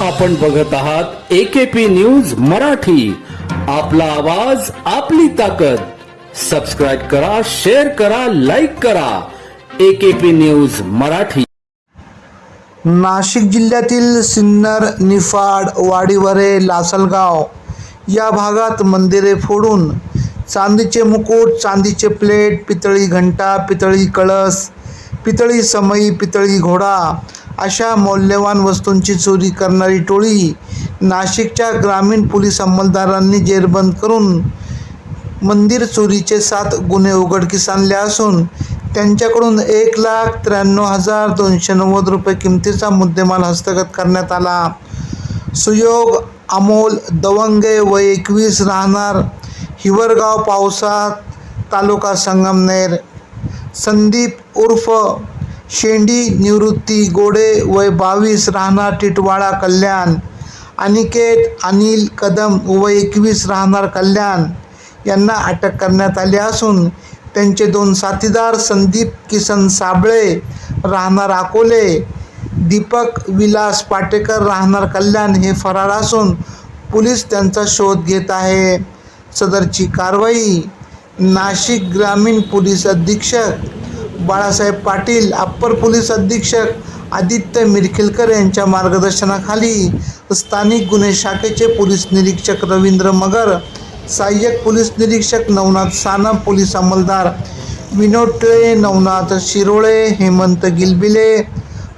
आपण बघत आहात एकेपी न्यूज मराठी. आपला आवाज आपली ताकद. सबस्क्राईब करा शेअर करा लाईक करा. AKP news Marathi. नाशिक जिल्ह्यातील सिन्नर निफाड वाडीवरे लासलगाव या भागात मंदिरे फोडून चांदीचे मुकुट चांदीचे प्लेट पितळी घंटा पितळी कळस पितळी समई पितळी घोडा अशा मौल्यवान वस्तूंची चोरी करणारी टोळी नाशिकच्या ग्रामीण पोलीस अंमलदारांनी जेरबंद करून मंदिर चोरीचे सात गुन्हे उघडकीस आणले असून त्यांच्याकडून एक लाख त्र्याण्णव हजार दोनशे नव्वद रुपये किमतीचा मुद्देमाल हस्तगत करण्यात आला. सुयोग अमोल दवंगे व एकवीस राहणार हिवरगाव पावसा तालुका संगमनेर संदीप उर्फ शेंडी निवृत्ती गोडे वय बावीस राहणार टिटवाळा कल्याण अनिकेत अनिल कदम वय एकवीस राहणार कल्याण यांना अटक करण्यात आली असून त्यांचे दोन साथीदार संदीप किसन साबळे राहणार अकोले दीपक विलास पाटेकर राहणार कल्याण हे फरार असून पोलीस त्यांचा शोध घेत आहे. सदरची कारवाई नाशिक ग्रामीण पोलीस अधीक्षक बाळासाहेब पाटील अप्पर पोलीस अधीक्षक आदित्य मिरखिलकर यांच्या मार्गदर्शनाखाली स्थानिक गुन्हे शाखेचे पोलीस निरीक्षक रवींद्र मगर सहाय्यक पोलीस निरीक्षक नवनाथ सानप पोलीस अंमलदार विनोद टिळे नवनाथ शिरोळे हेमंत गिलबिले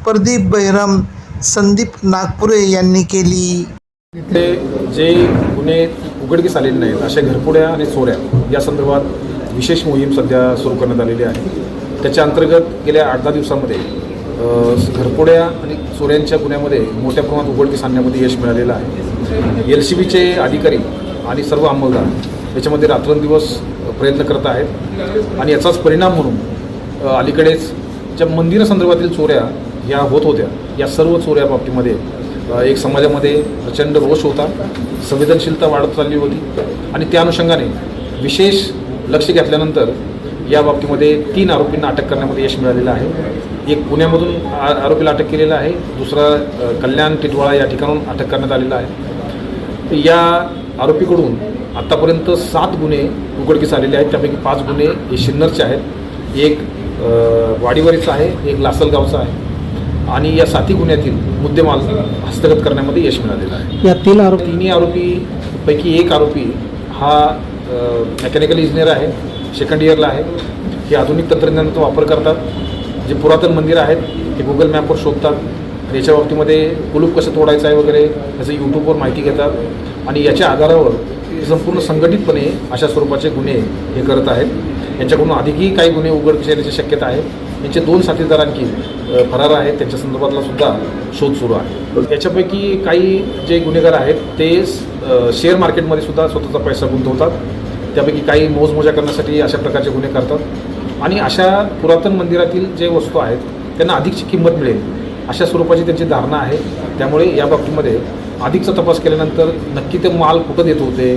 प्रदीप बहिरम संदीप नागपुरे यांनी केली. इथे जे गुन्हे उघडकीस आलेले नाहीत अशा घरपुड्या आणि चोऱ्या या संदर्भात विशेष मोहीम सध्या सुरू करण्यात आलेली आहे. त्याच्या अंतर्गत गेल्या आठ दहा दिवसामध्ये घरपोड्या आणि चोऱ्यांच्या गुन्ह्यामध्ये मोठ्या प्रमाणात उघडकीस आणण्यामध्ये यश मिळालेलं आहे. एल सी बीचे अधिकारी आणि सर्व अंमलदार याच्यामध्ये रात्रंदिवस प्रयत्न करत आहेत आणि याचाच परिणाम म्हणून अलीकडेच ज्या मंदिरासंदर्भातील चोऱ्या ह्या होत होत्या या सर्व चोऱ्या बाबतीमध्ये एक समाजामध्ये प्रचंड रोष होता संवेदनशीलता वाढत चालली होती आणि त्या अनुषंगाने विशेष लक्ष घेतल्यानंतर या बाबतीमध्ये तीन आरोपींना अटक करण्यामध्ये यश मिळालेलं आहे. एक पुण्यामधून आरोपीला अटक केलेलं आहे. दुसरा कल्याण टिटवाळा या ठिकाणून अटक करण्यात आलेला आहे. तर या आरोपीकडून आत्तापर्यंत सात गुन्हे उघडकीस आलेले आहेत. त्यापैकी पाच गुन्हे हे सिन्नरचे आहेत. एक वाडीवरीचा आहे. एक लासलगावचा आहे. आणि या साती गुन्ह्यातील मुद्देमाल हस्तगत करण्यामध्ये यश मिळालेलं आहे. या तीन आरोप तिन्ही आरोपीपैकी एक आरोपी हा मेकॅनिकल इंजिनियर आहे. सेकंड इयरला आहे. हे आधुनिक तंत्रज्ञानाचा वापर करतात. जे पुरातन मंदिर आहेत ते गुगल मॅपवर शोधतात. आणि याच्या बाबतीमध्ये कुलूप कसं तोडायचं आहे वगैरे याचं यूट्यूबवर माहिती घेतात. आणि याच्या आधारावर संपूर्ण संघटितपणे अशा स्वरूपाचे गुन्हे हे करत आहेत. यांच्याकडून अधिकही काही गुन्हे उघडकीस येण्याची शक्यता आहे. यांचे दोन साथीदार आणखी फरार आहेत. त्यांच्या संदर्भातला सुद्धा शोध सुरू आहे. याच्यापैकी काही जे गुन्हेगार आहेत ते शेअर मार्केटमध्ये सुद्धा स्वतःचा पैसा गुंतवतात. त्यापैकी काही मोजमोजा करण्यासाठी अशा प्रकारचे गुन्हे करतात. आणि अशा पुरातन मंदिरातील जे वस्तू आहेत त्यांना अधिकची किंमत मिळेल. अशा स्वरूपाची त्यांची धारणा आहे. त्यामुळे या बाबतीमध्ये अधिकचा तपास केल्यानंतर नक्की ते माल कुठं देत होते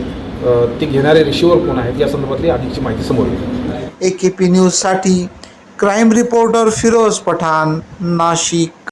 ते घेणारे रिशिवर कोण आहेत या संदर्भातली अधिकची माहिती समोर येईल. ए के पी न्यूजसाठी क्राईम रिपोर्टर फिरोज पठाण नाशिक.